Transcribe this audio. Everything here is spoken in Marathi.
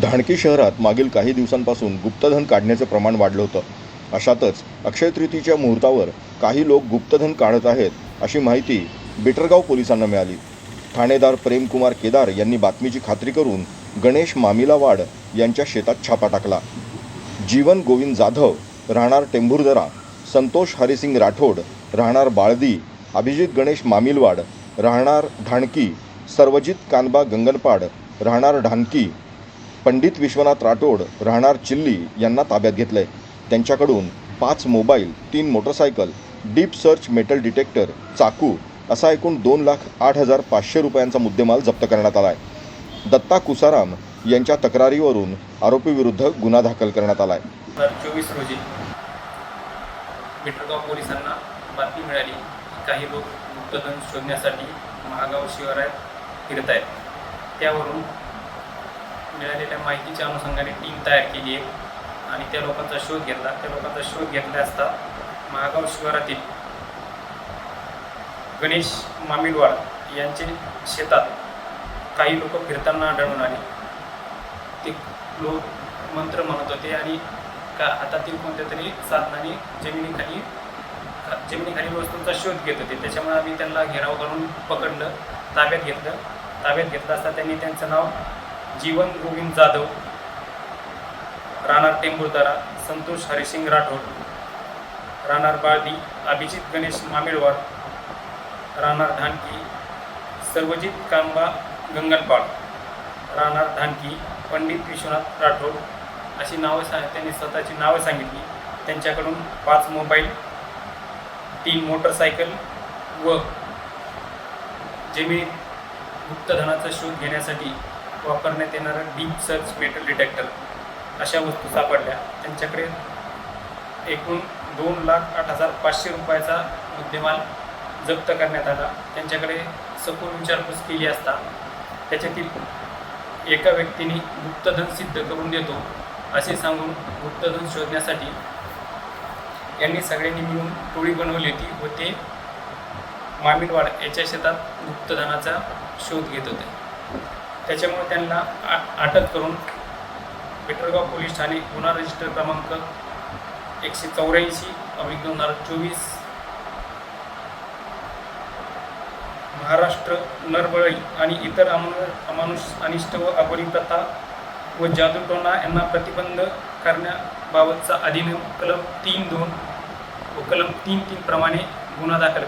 धाणकी शहरात मागील काही दिवसांपासून गुप्तधन काढण्याचे प्रमाण वाढलं होतं. अशातच अक्षय तृतीच्या मुहूर्तावर काही लोक गुप्तधन काढत आहेत अशी माहिती बिटरगाव पोलिसांना मिळाली. ठाणेदार प्रेमकुमार केदार यांनी बातमीची खात्री करून गणेश मामिलावाड यांच्या शेतात छापा टाकला. जीवन गोविंद जाधव राहणार टेंभुर्दरा संतोष हरिसिंग राठोड राहणार बाळदी अभिजित गणेश मामिलवाड राहणार ढाणकी सर्वजित कानबा गंगनपाड राहणार ढाणकी पंडित विश्वनाथ राठोड राहणार चिल्ली यांना ताब्यात घेतलंय. त्यांच्याकडून पाच मोबाईल तीन motorcycle deep search metal detector चाकू असा एकूण दोन लाख आठ हजार पाचशे रुपयांचा मुद्देमाल जप्त करण्यात आला आहे दत्ता कुसाराम यांच्या तक्रारीवरून आरोपीविरुद्ध गुन्हा दाखल करण्यात आला आहे चोवीस रोजी बिटरगाव पोलिसांना बातमी मिळाली काही लोक गुप्तधन शोधण्यासाठी महागाव शिवारात फिरत आहेत त्यावरून मिळालेल्या माहितीच्या अनुषंगाने टीम तयार केली आहे. आणि त्या लोकांचा शोध घेतला. त्या लोकांचा शोध घेतला असता महागाव शिवारातील गणेश मामिलवाड यांचे शेतात काही लोक फिरताना आढळून आले. ते लोक मंत्र म्हणत होते आणि का हातातील कोणत्या तरी साधनाने जमिनीखाली जमिनीखाली वस्तूंचा शोध घेत होते. त्याच्यामुळे आम्ही त्यांना घेराव करून पकडलं ताब्यात घेतलं. ताब्यात घेतलं असता त्यांनी त्यांचं नाव जीवन गोविंद जाधव राहणार टेंभुरदारा संतोष हरिसिंग राठोड राहणार बाळदी अभिजित गणेश मामिळवाड राहणार धानकी सर्वजित कांबा गंगनपाळ राहणार धानकी पंडित विश्वनाथ राठोड अशी नावं सा त्यांनी स्वतःची नावं सांगितली. त्यांच्याकडून पाच मोबाईल तीन मोटरसायकल व जमिनीत गुप्तधनाचा शोध घेण्यासाठी वापरण्यात येणारं डीप सर्च मेटल डिटेक्टर अशा वस्तू सापडल्या. त्यांच्याकडे एकूण दोन लाख आठ हजार पाचशे रुपयाचा मुद्देमाल जप्त करण्यात आला. त्यांच्याकडे सखोल विचारपूस केली असता त्याच्यातील एका व्यक्तीने गुप्तधन सिद्ध करून देतो असे सांगून गुप्तधन शोधण्यासाठी यांनी सगळ्यांनी मिळून टोळी बनवली होती व ते मामिडवाड याच्या शेतात गुप्तधनाचा शोध घेत होते. त्याच्यामुळे त्यांना आ अटक करून पेटरगाव पोलीस ठाणे गुन्हा रजिस्टर क्रमांक एकशे चौऱ्याऐंशी अब्लिक दोन हजार चोवीस महाराष्ट्र नरबळी आणि इतर अमानु अमानुष अनिष्ट व अबोली प्रथा व जादूटोणा यांना प्रतिबंध करण्याबाबतचा अधिनियम कलम तीन दोन व कलम तीन तीन प्रमाणे गुन्हा दाखल